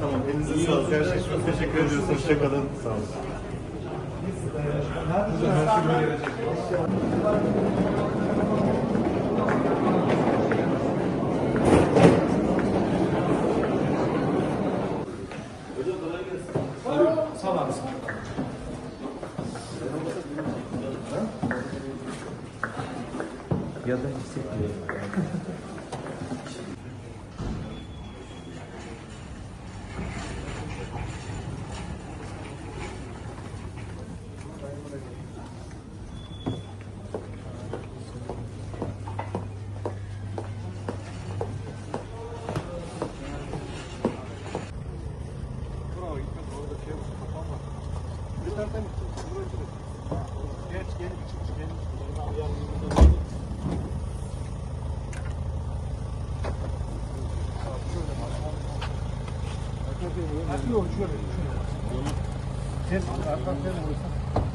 Tamam, elinize sağlık. Her teşekkür ediyoruz. Hoşçakalın. Sağ olun. Пауза. Я даже не Ya da hissetmiyorum. Yok şöyle. Sen arkadan sen vurursan